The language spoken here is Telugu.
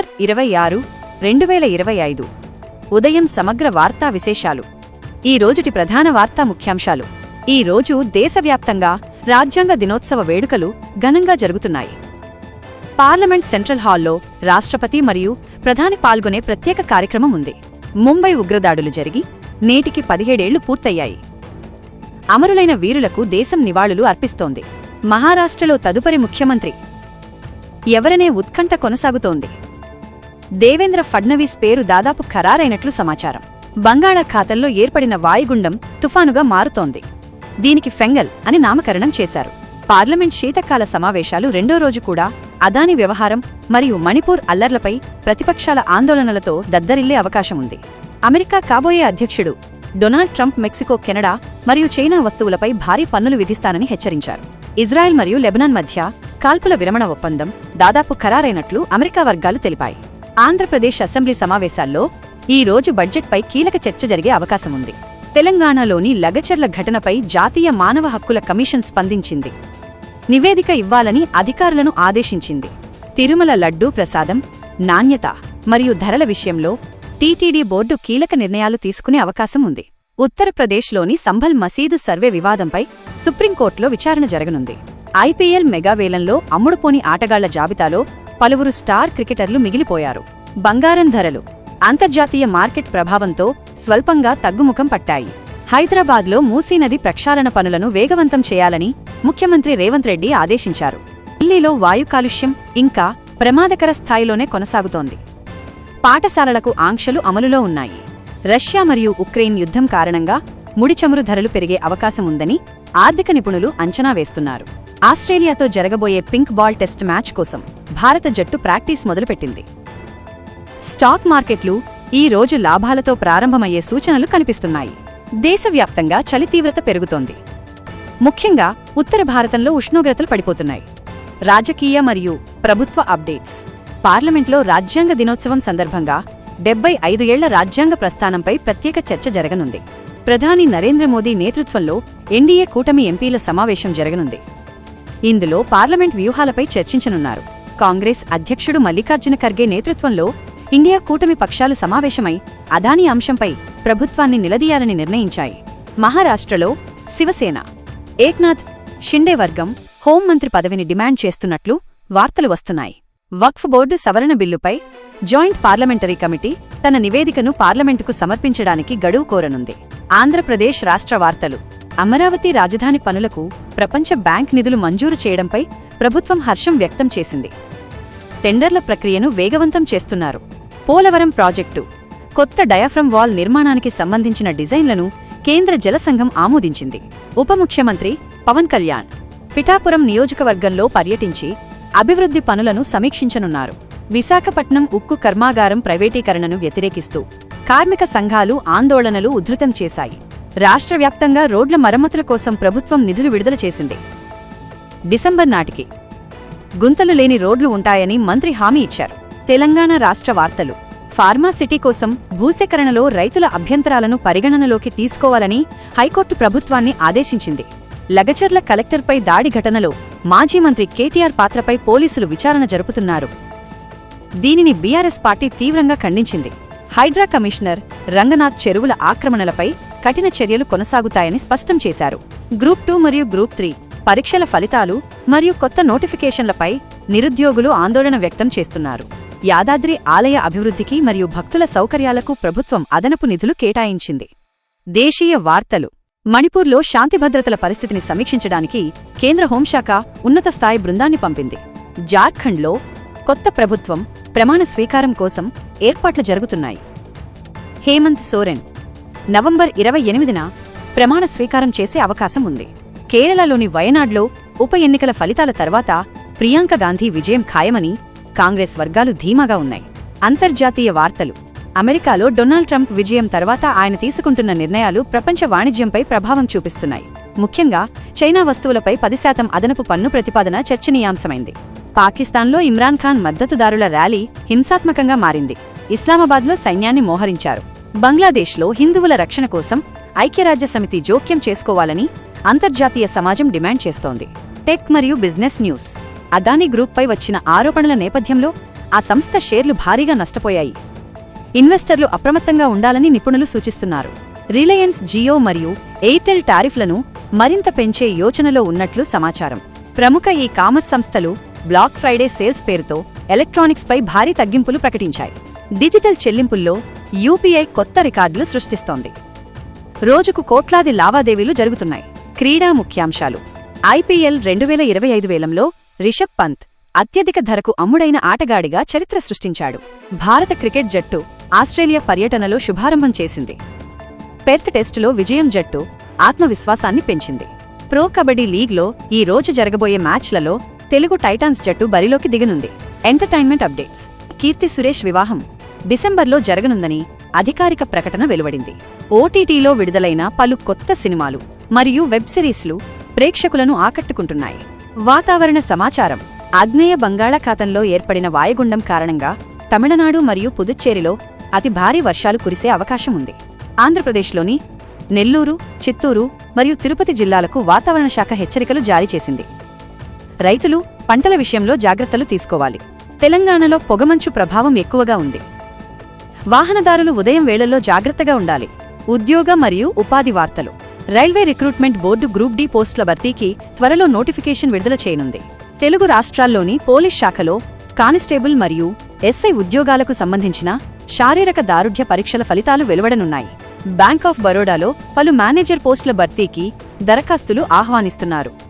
నవంబర్ ఇరవై ఆరు రెండు వేల ఇరవై ఐదు. ఉదయం సమగ్ర వార్తా విశేషాలు. ఈ రోజుటి ప్రధాన వార్తా ముఖ్యాంశాలు. ఈ రోజు దేశవ్యాప్తంగా రాజ్యాంగ దినోత్సవ వేడుకలు ఘనంగా జరుగుతున్నాయి. పార్లమెంట్ సెంట్రల్ హాల్లో రాష్ట్రపతి మరియు ప్రధాని పాల్గొనే ప్రత్యేక కార్యక్రమం ఉంది. ముంబై ఉగ్రదాడులు జరిగి నేటికి పదిహేడేళ్ళు పూర్తయ్యాయి. అమరులైన వీరులకు దేశం నివాళులు అర్పిస్తోంది. మహారాష్ట్రలో తదుపరి ముఖ్యమంత్రి. ఎవరనే ఉత్కంఠ కొనసాగుతోంది. దేవేంద్ర ఫడ్నవీస్ పేరు దాదాపు ఖరారైనట్లు సమాచారం. బంగాళాఖాతంలో ఏర్పడిన వాయుగుండం తుఫానుగా మారుతోంది. దీనికి ఫెంగల్ అని నామకరణం చేశారు. పార్లమెంట్ శీతకాల సమావేశాలు రెండో రోజు కూడా అదాని వ్యవహారం మరియు మణిపూర్ అల్లర్లపై ప్రతిపక్షాల ఆందోళనలతో దద్దరిల్లే అవకాశం ఉంది. అమెరికా కాబోయే అధ్యక్షుడు డొనాల్డ్ ట్రంప్ మెక్సికో కెనడా మరియు చైనా వస్తువులపై భారీ పన్నులు విధిస్తానని హెచ్చరించారు. ఇజ్రాయెల్ మరియు లెబనాన్ మధ్య కాల్పుల విరమణ ఒప్పందం దాదాపు ఖరారైనట్లు అమెరికా వర్గాలు తెలిపాయి. ఆంధ్రప్రదేశ్ అసెంబ్లీ సమావేశాల్లో ఈ రోజు బడ్జెట్పై కీలక చర్చ జరిగే అవకాశం ఉంది తెలంగాణలోని లగచర్ల ఘటనపై జాతీయ మానవ హక్కుల కమిషన్ స్పందించింది. నివేదిక ఇవ్వాలని అధికారులను ఆదేశించింది. తిరుమల లడ్డూ ప్రసాదం నాణ్యత మరియు ధరల విషయంలో టీటీడీ బోర్డు కీలక నిర్ణయాలు తీసుకునే అవకాశం ఉంది. ఉత్తరప్రదేశ్లోని సంభల్ మసీదు సర్వే వివాదంపై సుప్రీంకోర్టులో విచారణ జరగనుంది. ఐపీఎల్ మెగావేలంలో అమ్ముడుపోని ఆటగాళ్ళ జాబితాలో పలువురు స్టార్ క్రికెటర్లు మిగిలిపోయారు. బంగారం ధరలు అంతర్జాతీయ మార్కెట్ ప్రభావంతో స్వల్పంగా తగ్గుముఖం పట్టాయి. హైదరాబాద్లో మూసీనది ప్రక్షాళన పనులను వేగవంతం చేయాలని ముఖ్యమంత్రి రేవంత్ రెడ్డి ఆదేశించారు. ఢిల్లీలో వాయు కాలుష్యం ఇంకా ప్రమాదకర స్థాయిలోనే కొనసాగుతోంది. పాఠశాలలకు ఆంక్షలు అమలులో ఉన్నాయి. రష్యా మరియు ఉక్రెయిన్ యుద్ధం కారణంగా ముడిచమురు ధరలు పెరిగే అవకాశం ఉందని ఆర్థిక నిపుణులు అంచనా వేస్తున్నారు. ఆస్ట్రేలియాతో జరగబోయే పింక్ బాల్ టెస్ట్ మ్యాచ్ కోసం భారత జట్టు ప్రాక్టీస్ మొదలుపెట్టింది. స్టాక్ మార్కెట్లు ఈ రోజు లాభాలతో ప్రారంభమయ్యే సూచనలు కనిపిస్తున్నాయి. దేశవ్యాప్తంగా చలి తీవ్రత పెరుగుతోంది. ముఖ్యంగా ఉత్తర భారతంలో ఉష్ణోగ్రతలు పడిపోతున్నాయి. రాజకీయ మరియు ప్రభుత్వ అప్డేట్స్. పార్లమెంట్లో రాజ్యాంగ దినోత్సవం సందర్భంగా డెబ్బై ఐదు ఏళ్ళ రాజ్యాంగ ప్రస్థానంపై ప్రత్యేక చర్చ జరగనుంది. ప్రధాని నరేంద్ర మోదీ నేతృత్వంలో ఎన్డీఏ కూటమి ఎంపీల సమావేశం జరగనుంది. ఇందులో పార్లమెంట్ వ్యూహాలపై చర్చించనున్నారు. కాంగ్రెస్ అధ్యక్షుడు మల్లికార్జున ఖర్గే నేతృత్వంలో ఇండియా కూటమి పక్షాలు సమావేశమై అదాని అంశంపై ప్రభుత్వాన్ని నిలదీయాలని నిర్ణయించాయి. మహారాష్ట్రలో శివసేన ఏక్నాథ్ షిండే వర్గం హోంమంత్రి పదవిని డిమాండ్ చేస్తున్నట్లు వార్తలు వస్తున్నాయి. వక్ఫ్ బోర్డు సవరణ బిల్లుపై జాయింట్ పార్లమెంటరీ కమిటీ తన నివేదికను పార్లమెంటుకు సమర్పించడానికి గడువు కోరనుంది. ఆంధ్రప్రదేశ్ రాష్ట్ర వార్తలు. అమరావతి రాజధాని పనులకు ప్రపంచ బ్యాంక్ నిధులు మంజూరు చేయడంపై ప్రభుత్వం హర్షం వ్యక్తం చేసింది. టెండర్ల ప్రక్రియను వేగవంతం చేస్తున్నారు. పోలవరం ప్రాజెక్టు కొత్త డయాఫ్రమ్ వాల్ నిర్మాణానికి సంబంధించిన డిజైన్లను కేంద్ర జలసంఘం ఆమోదించింది. ఉప ముఖ్యమంత్రి పవన్ కళ్యాణ్ పిఠాపురం నియోజకవర్గంలో పర్యటించి అభివృద్ధి పనులను సమీక్షించనున్నారు. విశాఖపట్నం ఉక్కు కర్మాగారం ప్రైవేటీకరణను వ్యతిరేకిస్తూ కార్మిక సంఘాలు ఆందోళనలు ఉధృతం చేశాయి. రాష్ట్ర వ్యాప్తంగా రోడ్ల మరమ్మతుల కోసం ప్రభుత్వం నిధులు విడుదల చేసింది. డిసెంబర్ నాటికి గుంతలు లేని రోడ్లు ఉంటాయని మంత్రి హామీ ఇచ్చారు. తెలంగాణ రాష్ట్ర వార్తలు. ఫార్మా సిటీ కోసం భూసేకరణలో రైతుల అభ్యంతరాలను పరిగణనలోకి తీసుకోవాలని హైకోర్టు ప్రభుత్వాన్ని ఆదేశించింది. లగచర్ల కలెక్టర్పై దాడి ఘటనలో మాజీ మంత్రి కేటీఆర్ పాత్రపై పోలీసులు విచారణ జరుపుతున్నారు. దీనిని బీఆర్ఎస్ పార్టీ తీవ్రంగా ఖండించింది. హైడ్రా కమిషనర్ రంగనాథ్ చెరువుల ఆక్రమణలపై కఠిన చర్యలు కొనసాగుతాయని స్పష్టం చేశారు. గ్రూప్ టూ మరియు గ్రూప్ త్రీ పరీక్షల ఫలితాలు మరియు కొత్త నోటిఫికేషన్లపై నిరుద్యోగులు ఆందోళన వ్యక్తం చేస్తున్నారు. యాదాద్రి ఆలయ అభివృద్ధికి మరియు భక్తుల సౌకర్యాలకు ప్రభుత్వం అదనపు నిధులు కేటాయించింది. దేశీయ వార్తలు. మణిపూర్లో శాంతిభద్రతల పరిస్థితిని సమీక్షించడానికి కేంద్ర హోంశాఖ ఉన్నత స్థాయి బృందాన్ని పంపింది. జార్ఖండ్లో కొత్త ప్రభుత్వం ప్రమాణ స్వీకారం కోసం ఏర్పాట్లు జరుగుతున్నాయి. హేమంత్ సోరెన్ నవంబర్ ఇరవై ఎనిమిదిన ప్రమాణ స్వీకారం చేసే అవకాశం ఉంది. కేరళలోని వయనాడ్లో ఉప ఎన్నికల ఫలితాల తర్వాత ప్రియాంక గాంధీ విజయం ఖాయమని కాంగ్రెస్ వర్గాలు ధీమాగా ఉన్నాయి. అంతర్జాతీయ వార్తలు. అమెరికాలో డొనాల్డ్ ట్రంప్ విజయం తర్వాత ఆయన తీసుకుంటున్న నిర్ణయాలు ప్రపంచ వాణిజ్యంపై ప్రభావం చూపిస్తున్నాయి. ముఖ్యంగా చైనా వస్తువులపై పది శాతం అదనపు పన్ను ప్రతిపాదన చర్చనీయాంశమైంది. పాకిస్తాన్లో ఇమ్రాన్ ఖాన్ మద్దతుదారుల ర్యాలీ హింసాత్మకంగా మారింది. ఇస్లామాబాద్లో సైన్యాన్ని మోహరించారు. బంగ్లాదేశ్లో హిందువుల రక్షణ కోసం ఐక్యరాజ్య సమితి జోక్యం చేసుకోవాలని అంతర్జాతీయ సమాజం డిమాండ్ చేస్తోంది. టెక్ మరియు బిజినెస్ న్యూస్. అదానీ గ్రూప్పై వచ్చిన ఆరోపణల నేపథ్యంలో ఆ సంస్థ షేర్లు భారీగా నష్టపోయాయి. ఇన్వెస్టర్లు అప్రమత్తంగా ఉండాలని నిపుణులు సూచిస్తున్నారు. రిలయన్స్ జియో మరియు ఎయిర్టెల్ టారిఫ్లను మరింత పెంచే యోచనలో ఉన్నట్లు సమాచారం. ప్రముఖ ఈ కామర్స్ సంస్థలు బ్లాక్ ఫ్రైడే సేల్స్ పేరుతో ఎలక్ట్రానిక్స్పై భారీ తగ్గింపులు ప్రకటించాయి. డిజిటల్ చెల్లింపుల్లో యూపీఐ కొత్త రికార్డులు సృష్టిస్తోంది. రోజుకు కోట్లాది లావాదేవీలు జరుగుతున్నాయి. క్రీడా ముఖ్యాంశాలు. ఐపీఎల్ రెండు వేల ఇరవై ఐదు వేలంలో రిషబ్ పంత్ అత్యధిక ధరకు అమ్ముడైన ఆటగాడిగా చరిత్ర సృష్టించాడు. భారత క్రికెట్ జట్టు ఆస్ట్రేలియా పర్యటనలో శుభారంభం చేసింది. పెర్త్ టెస్టులో విజయం జట్టు ఆత్మవిశ్వాసాన్ని పెంచింది. ప్రో కబడ్డీ లీగ్లో ఈ రోజు జరగబోయే మ్యాచ్లలో తెలుగు టైటాన్స్ జట్టు బరిలోకి దిగనుంది. Entertainment updates. కీర్తి సురేష్ వివాహం. డిసెంబర్లో జరగనుందని అధికారిక ప్రకటన వెలువడింది. ఓటీటీలో విడుదలైన పలు కొత్త సినిమాలు మరియు వెబ్ సిరీస్లు ప్రేక్షకులను ఆకట్టుకుంటున్నాయి. వాతావరణ సమాచారం. ఆగ్నేయ బంగాళాఖాతంలో ఏర్పడిన వాయుగుండం కారణంగా తమిళనాడు మరియు పుదుచ్చేరిలో అతి భారీ వర్షాలు కురిసే అవకాశం ఉంది. ఆంధ్రప్రదేశ్లోని నెల్లూరు చిత్తూరు మరియు తిరుపతి జిల్లాలకు వాతావరణ శాఖ హెచ్చరికలు జారీ చేసింది. రైతులు పంటల విషయంలో జాగ్రత్తలు తీసుకోవాలి. తెలంగాణలో పొగమంచు ప్రభావం ఎక్కువగా ఉంది. వాహనదారులు ఉదయం వేళల్లో జాగ్రత్తగా ఉండాలి. ఉద్యోగ మరియు ఉపాధి వార్తలు. Railway recruitment board group D పోస్టుల భర్తీకి త్వరలో నోటిఫికేషన్ విడుదల చేయనుంది. తెలుగు రాష్ట్రాల్లోని పోలీస్ శాఖలో కానిస్టేబుల్ మరియు ఎస్ఐ ఉద్యోగాలకు సంబంధించిన శారీరక దారుఢ్య పరీక్షల ఫలితాలు వెలువడనున్నాయి. బ్యాంక్ ఆఫ్ బరోడాలో పలు మేనేజర్ పోస్టుల భర్తీకి దరఖాస్తులు ఆహ్వానిస్తున్నారు.